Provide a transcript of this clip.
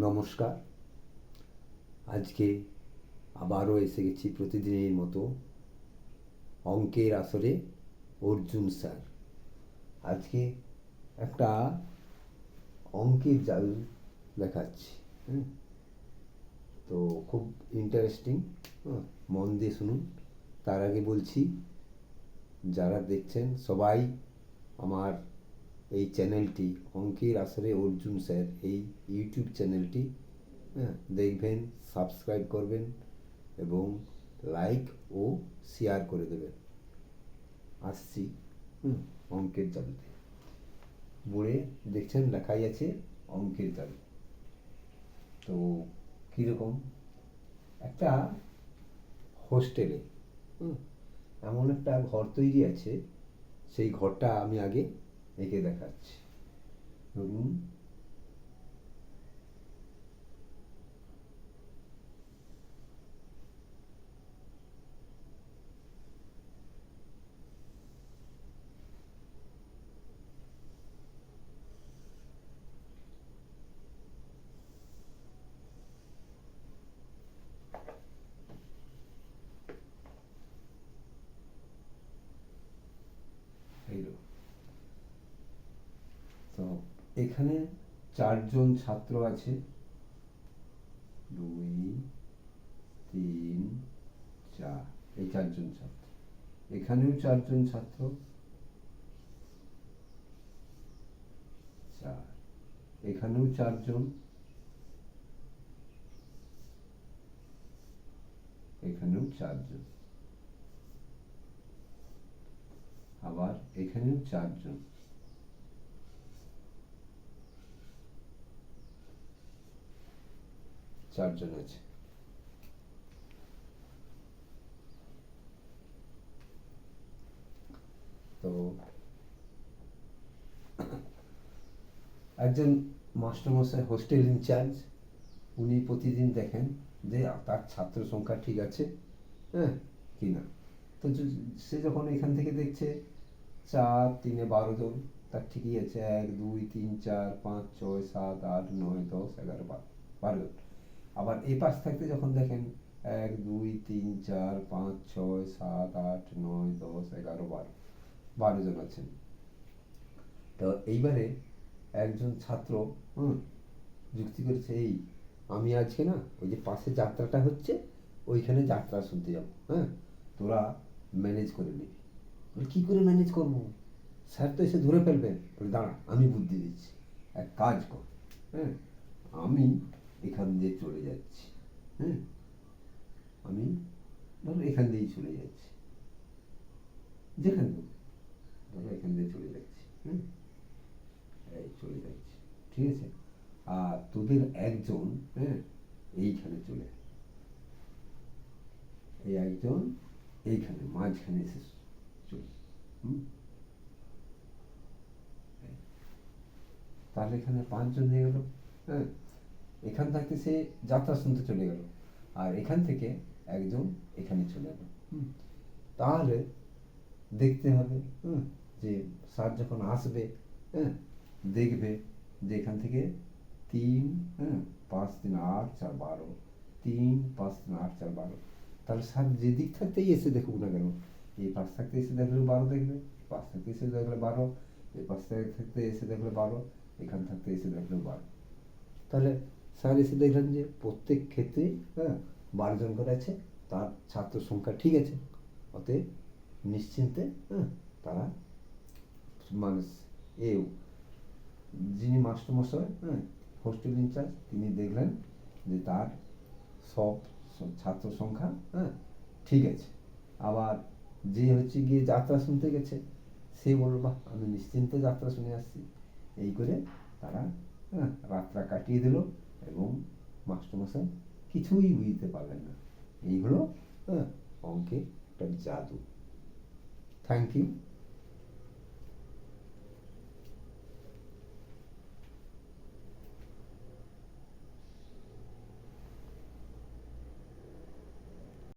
নমস্কার। আজকে আবারও এসে গেছি প্রতিদিনের মতো অঙ্কের আসরে অর্জুন স্যার। আজকে একটা অঙ্কের জাল দেখাচ্ছি, হুম? তো খুব ইন্টারেস্টিং মন দিয়ে শুনুন। তার আগে বলছি, যারা দেখছেন সবাই আমার এই চ্যানেলটি, অঙ্কের আসরে অর্জুন স্যার এই ইউটিউব চ্যানেলটি হ্যাঁ দেখবেন, সাবস্ক্রাইব করবেন এবং লাইক ও শেয়ার করে দেবেন। আসছি, হুম, অঙ্কের জালতে বোর্ডে দেখছেন, লেখাই আছে অঙ্কের জাল তো কীরকম? একটা হোস্টেলে এমন একটা ঘর তৈরি আছে, সেই ঘরটা আমি আগে এঁকে দেখাচ্ছি। ধরুন এইরকম তো এখানে চারজন ছাত্র আছে। দুই, তিন, চার, এই চারজন ছাত্র। এখানেও চারজন ছাত্র। চার, এখানেও চারজন। এখানেও চারজন। আবার এখানেও চারজন। চারজন আছে। তো একজন মাস্টারমশাই হোস্টেল ইনচার্জ, উনি প্রতিদিন দেখেন যে তার ছাত্র সংখ্যা ঠিক আছে হ্যাঁ কি না। তো সে যখন এখান থেকে দেখছে চার তিনে বারো জন, তার ঠিকই আছে, এক, দুই, তিন, চার, পাঁচ, ছয়, সাত, আট, নয়, দশ, এগারো, বারো বারো জন। আবার এই পাশ থাকতে যখন দেখেন, এক, দুই, তিন, চার, পাঁচ, ছয়, সাত, আট, নয়, দশ, এগারো, বারো বারো জন আছেন। তো এইবারে একজন ছাত্র, হুম, যুক্তি করেছে, এই, আমি আজকে না, ওই যে পাশে যাত্রাটা হচ্ছে, ওইখানে যাত্রা শুনতে যাব হ্যাঁ? তোরা ম্যানেজ করে নিবি। কী করে ম্যানেজ করব? স্যার তো এসে ধরে ফেলবে বলি, দাঁড়া, আমি বুদ্ধি দিচ্ছি। এক কাজ কর হ্যাঁ? আমি এখান দিয়ে চলে যাচ্ছি। হ্যাঁ আমি ধরো এখান দিয়েই চলে যাচ্ছি। যেখানে ধরো এখান দিয়ে চলে যাচ্ছি। হুম? এই চলে যাচ্ছি। ঠিক আছে? আর তোদের একজন হ্যাঁ এইখানে চলে। এই একজন এইখানে, মাঝখানে এসে চলে তাহলে এখানে পাঁচজন হয়ে গেল। হ্যাঁ? এখান থাকতে সে যাত্রা শুনতে চলে গেল। আর এখান থেকে একজন এখানে চলে গেল। হুম। তাহলে দেখতে হবে যে স্যার যখন আসবে হ্যাঁ দেখবে যে এখান থেকে তিন হ্যাঁ পাঁচ তিন আট চার বারো তিন পাঁচ তিন আট চার বারো। তাহলে স্যার যে দিক থাকতেই এসে দেখুক না কেন? এই পাশ থাকতে এসে দেখলে বারো দেখবে পাশ থাকতে এসে দেখলে বারো এই পাশ থেকে থাকতে এসে দেখলে বারো এখান থাকতে এসে দেখলে বারো। তাহলে স্যার এসে দেখলেন যে প্রত্যেক ক্ষেত্রেই হ্যাঁ বারো জন করে আছে, তার ছাত্র সংখ্যা ঠিক আছে। অতএব নিশ্চিন্তে হ্যাঁ তারা মানুষ এও যিনি মাস্টারমশাই হ্যাঁ হোস্টেল ইনচার্জ তিনি দেখলেন যে তার সব ছাত্র সংখ্যা হ্যাঁ ঠিক আছে। আবার যে হচ্ছে গিয়ে যাত্রা শুনতে গেছে, সে বলল, বাহ, আমি নিশ্চিন্তে যাত্রা শুনে আসছি। এই করে তারা হ্যাঁ রাতটা কাটিয়ে দিল। এবং মাস্টারমশাই কিছুই বুঝতে পারলেন না। এই হলো হ্যাঁ অঙ্কের একটা জাদু। Thank you